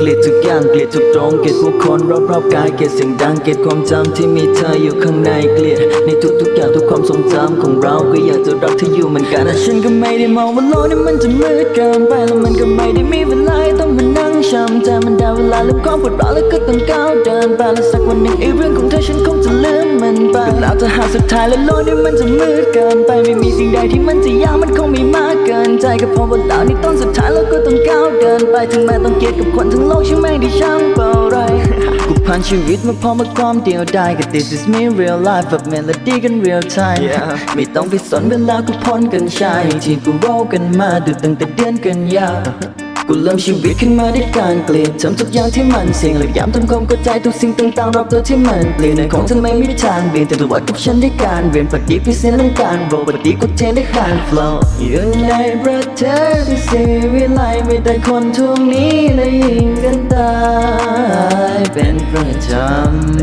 กลียดทุกอย่างเกลียดทุกตรงเกลียดผู้คนรอบๆกายเกลียดเสียงดังเกลียดความจำที่มีเธออยู่ข้างในเกลียดในทุกๆอย่างทุกความทรงจำของเราก็อยากจะรักเธออยู่เหมือนกันแต่ฉันก็ไม่ได้มองว่าโลกนี้มันจะมืดเกินไปแล้วมันก็ไม่ได้มีเวลาต้องมานั่งช้ำใจมันได้เวลาลืมความปวดร้าวแล้วก็ต้องก้าวเดินไปแล้วสักวันหนึ่งไอ้เรื่องของเธอฉันคงจะลืมมันไปแล้วถ้าหากสุดท้ายแล้วโลกนี้มันจะมืดเกินไปไม่มีสิ่งใดที่มันจะยากมันคงไม่มา กเกินใจก็เพราะว่าเรานี่ตอนสุดท้ายเราก็ต้องก้าวเดินไปถึงแม้ต้องเกลียดกับคนทั้งโลกฉันไม่ได้ช่างเปล่าไรกูผ่านชีวิตมาพร้อมกับความเดียวดายกับ this is me real life แบบ melody กัน real time ไม่ต้องไปสนเวลากูพ้นกันใช่ที่กูรอกันมาดูตั้งแต่เดือนกันยา กูเริ่มชีวิตขึ้นมาด้วยการเกลียดทำทุกอย่างที่มันเสี่ยงและย้ำทำความเข้าใจทุกสิ่งต่างๆรอบตัวที่มันเปลี่ยนในของเธอไม่มีทางเปลี่ยนแต่ตัวกับฉันด้วยการเรียนปฏิพิเศษเรื่องการโรปฏิกูเทนได้ขาน flow อยู่ในประเทศที่เสียวิไลมีแต่คนทวงนี้และยิงกันตายเป็นประจำ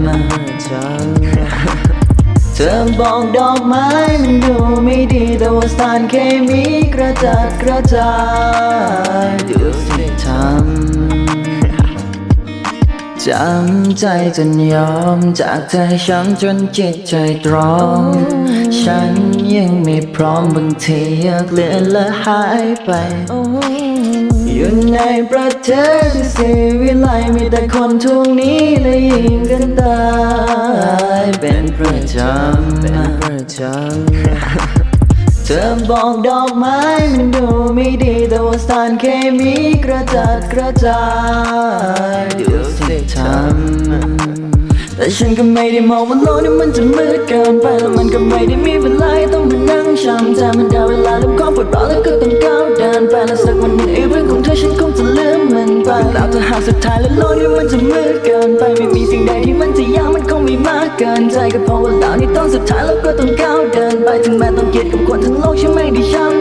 เธอบอกดอกไม้มันดูไม่ดีแต่ว่าสารเคมีกระจัดกระจาย จำใจจนยอมจากใจฉันจนจิตใจตรอมฉันยังไม่พร้อมบางทีอยากเลือนและหายไป อยู่ในประเทศที่เสียวิไลมีแต่คนทวงนี้และยิงกันตาย เป็นประจำเป็นประจำ เธอบอกดอกไม้มันดูไม่ดีแต่ว่าสารเคมีกระจัดกระจายดูสิทำแต่ฉันก็ไม่ได้มองว่าโลกนี้มันจะมืดเกินไปแล้วมันก็ไม่ได้มีเวลาต้องมานั่งช้ำใจมันได้เวลาลืมความปวดร้าวแล้วก็ต้องก้าวเดินไปแล้วสักวันหนึ่งอ้เรื่องของเธอฉันคงจะ มันไปแล้วถ้าหากสุดท้ายแล้วโลกนี้มันจะมืดเกินไปไม่มีสิ่งใดที่มันจะยากมันคงไม่มากเกินใจก็เพราะว่าเรานี่ต้องสุดท้ายแล้วก็ต้องก้าวเดินไปถึงแม้ต้องเกลียดกับคนทั้งโลกฉันไม่ได้ช่าง